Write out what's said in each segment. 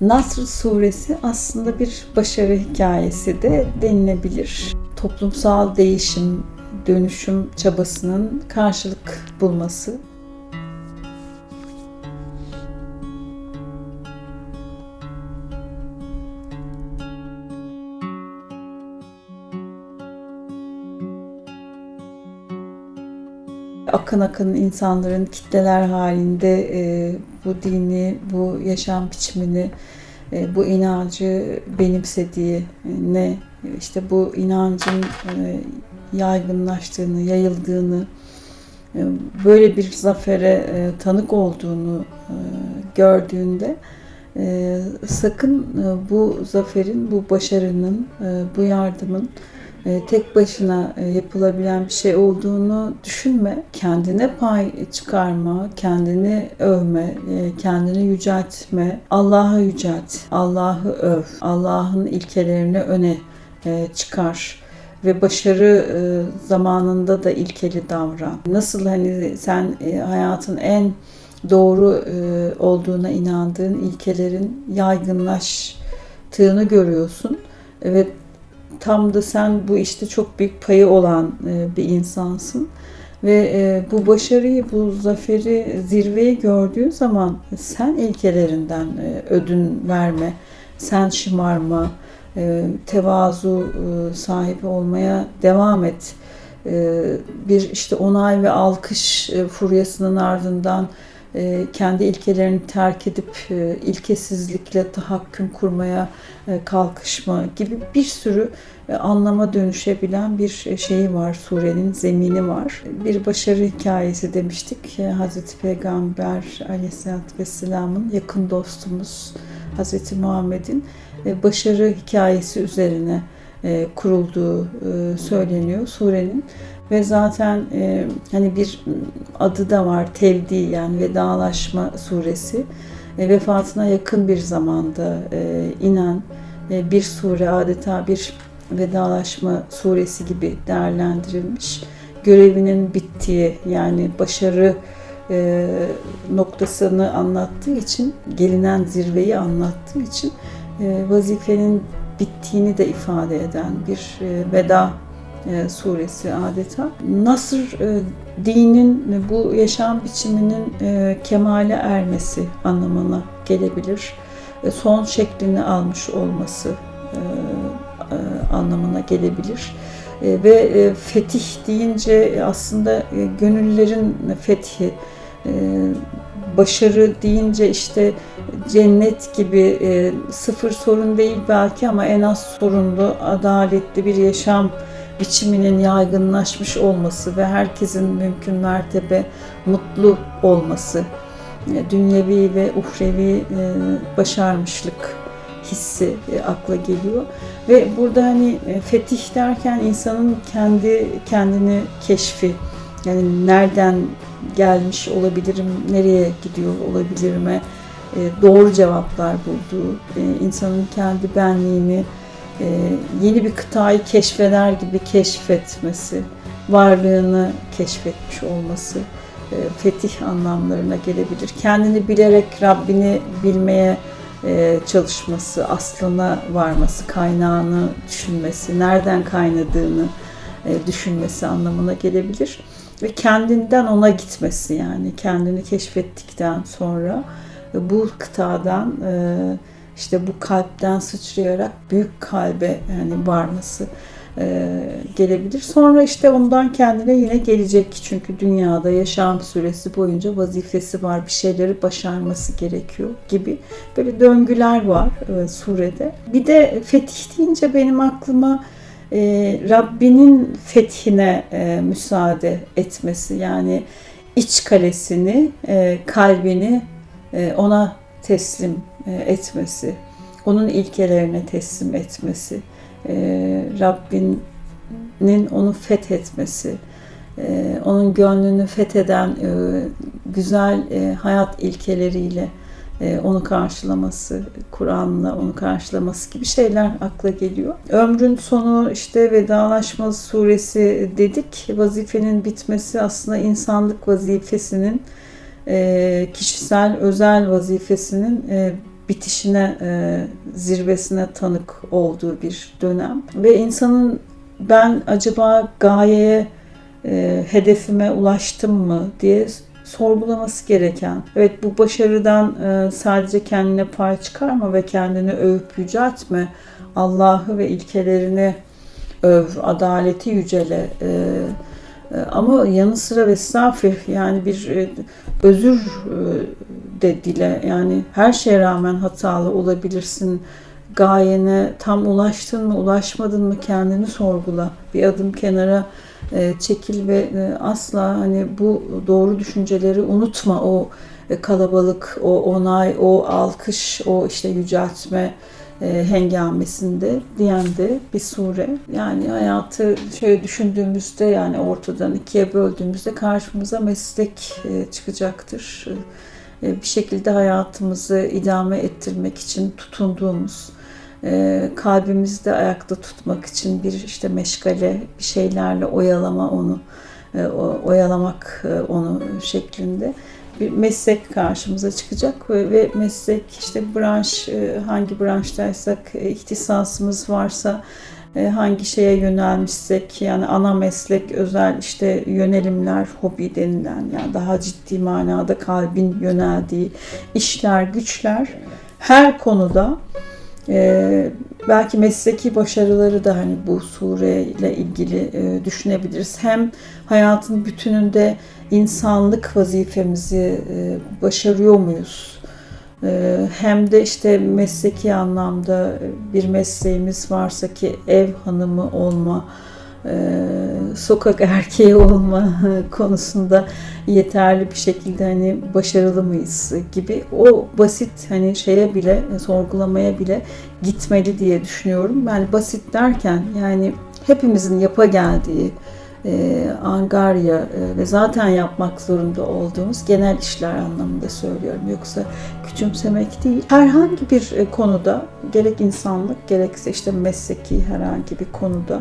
Nasr suresi aslında bir başarı hikayesi de denilebilir. Toplumsal değişim, dönüşüm çabasının karşılık bulması. akın akın insanların kitleler halinde e, bu dini, bu yaşam biçimini, e, bu inancı benimsediği, ne işte bu inancın e, yaygınlaştığını, yayıldığını, e, böyle bir zafere tanık olduğunu gördüğünde sakın bu zaferin, bu başarının, bu yardımın tek başına e, yapılabilen bir şey olduğunu düşünme. Kendine pay çıkarma, kendini övme, e, kendini yüceltme, Allah'ı yücelt, Allah'ı öv, Allah'ın ilkelerini öne çıkar ve başarı zamanında da ilkeli davran. Nasıl hani sen hayatın en doğru olduğuna inandığın ilkelerin yaygınlaştığını görüyorsun ve tam da sen bu işte çok büyük payı olan e, bir insansın. Ve e, bu başarıyı, bu zaferi, zirveyi gördüğün zaman sen ilkelerinden e, ödün verme, sen şımarma, tevazu sahibi olmaya devam et. Bir işte onay ve alkış furyasının ardından e, kendi ilkelerini terk edip e, ilkesizlikle tahakküm kurmaya e, kalkışma gibi bir sürü anlama dönüşebilen bir şeyi var. Surenin zemini var. Bir başarı hikayesi demiştik. Hazreti Peygamber aleyhissalatü vesselamın yakın dostumuz Hazreti Muhammed'in başarı hikayesi üzerine kurulduğu söyleniyor surenin ve zaten e, hani bir adı da var tevdi yani vedalaşma suresi. E, vefatına yakın bir zamanda e, inen e, bir sure adeta bir vedalaşma suresi gibi değerlendirilmiş. Görevinin bittiği yani başarı e, noktasını anlattığı için gelinen zirveyi anlattığı için e, vazifenin bittiğini de ifade eden bir e, veda suresi adeta. Nasır e, dinin bu yaşam biçiminin e, kemale ermesi anlamına gelebilir. E, son şeklini almış olması e, e, anlamına gelebilir. E, ve e, fetih deyince aslında e, gönüllerin fethi, e, başarı deyince işte cennet gibi e, sıfır sorun değil belki ama en az sorunlu, adaletli bir yaşam biçiminin yaygınlaşmış olması ve herkesin mümkün mertebe mutlu olması, e, dünyevi ve uhrevi e, başarmışlık hissi e, akla geliyor. Ve burada hani fetih derken insanın kendi kendini keşfi, yani nereden gelmiş olabilirim, nereye gidiyor olabilirime doğru cevaplar bulduğu, insanın kendi benliğini e, yeni bir kıtayı keşfeder gibi keşfetmesi, varlığını keşfetmiş olması e, fetih anlamlarına gelebilir. Kendini bilerek Rabbini bilmeye e, çalışması, aslına varması, kaynağını düşünmesi, nereden kaynadığını düşünmesi anlamına gelebilir. Ve kendinden ona gitmesi yani kendini keşfettikten sonra bu kıtadan işte bu kalpten sıçrayarak büyük kalbe yani varması e, gelebilir. Sonra işte ondan kendine yine gelecek. Çünkü dünyada yaşam süresi boyunca vazifesi var. Bir şeyleri başarması gerekiyor gibi. Böyle döngüler var e, surede. Bir de fetih deyince benim aklıma e, Rabbinin fethine e, müsaade etmesi. Yani iç kalesini, e, kalbini e, ona teslim etmesi, onun ilkelerine teslim etmesi, e, Rabbinin onu fethetmesi, e, onun gönlünü fetheden güzel hayat ilkeleriyle onu karşılaması, Kur'an'la onu karşılaması gibi şeyler akla geliyor. Ömrün sonu işte vedalaşma suresi dedik. Vazifenin bitmesi aslında insanlık vazifesinin kişisel, özel vazifesinin bitişine, e, zirvesine tanık olduğu bir dönem. Ve insanın ben acaba gayeye, e, hedefime ulaştım mı diye sorgulaması gereken. Evet bu başarıdan e, sadece kendine pay çıkarma ve kendini övüp yüceltme. Allah'ı ve ilkelerini öv, adaleti yücele. E, e, ama yanı sıra ve estağfir yani bir e, özür e, de dile. Yani her şeye rağmen hatalı olabilirsin. Gayene tam ulaştın mı, ulaşmadın mı kendini sorgula. Bir adım kenara e, çekil ve e, asla hani bu doğru düşünceleri unutma. O e, kalabalık, o onay, o alkış, o işte yüceltme hengamesinde diyen de bir sure. Yani hayatı şöyle düşündüğümüzde yani ortadan ikiye böldüğümüzde karşımıza meslek çıkacaktır. E, bir şekilde hayatımızı idame ettirmek için tutunduğumuz, e, kalbimizde ayakta tutmak için bir işte meşgale, bir şeylerle oyalama onu, e, oyalamak onu şeklinde bir meslek karşımıza çıkacak ve, meslek işte branş hangi branştaysak ihtisasımız varsa hangi şeye yönelmişsek yani ana meslek özel işte yönelimler hobi denilen yani daha ciddi manada kalbin yöneldiği işler güçler her konuda e, belki mesleki başarıları da hani bu sureyle ilgili e, düşünebiliriz. Hem hayatın bütününde insanlık vazifemizi e, başarıyor muyuz? E, hem de işte mesleki anlamda bir mesleğimiz varsa ki ev hanımı olma, e, sokak erkeği olma konusunda yeterli bir şekilde hani başarılı mıyız gibi o basit hani şeye bile sorgulamaya bile gitmeli diye düşünüyorum. Yani basit derken yani hepimizin yapa geldiği e, angarya e, ve zaten yapmak zorunda olduğumuz genel işler anlamında söylüyorum. Yoksa küçümsemek değil. Herhangi bir e, konuda gerek insanlık gerekse işte mesleki herhangi bir konuda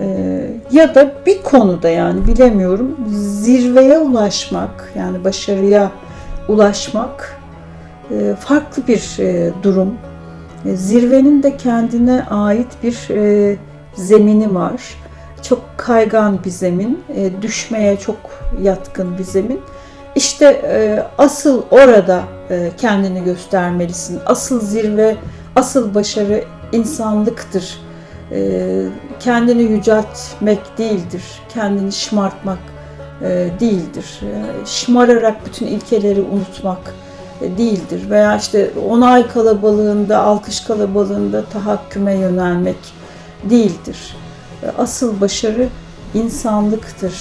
e, ya da bir konuda yani bilemiyorum zirveye ulaşmak yani başarıya ulaşmak e, farklı bir e, durum. E, Zirvenin de kendine ait bir e, zemini var. Çok kaygan bir zemin, e, düşmeye çok yatkın bir zemin. İşte e, asıl orada e, kendini göstermelisin. Asıl zirve, asıl başarı insanlıktır. E, kendini yüceltmek değildir, kendini şımartmak e, değildir. E, şımararak bütün ilkeleri unutmak e, değildir. Veya işte onay kalabalığında, alkış kalabalığında tahakküme yönelmek değildir. Asıl başarı insanlıktır.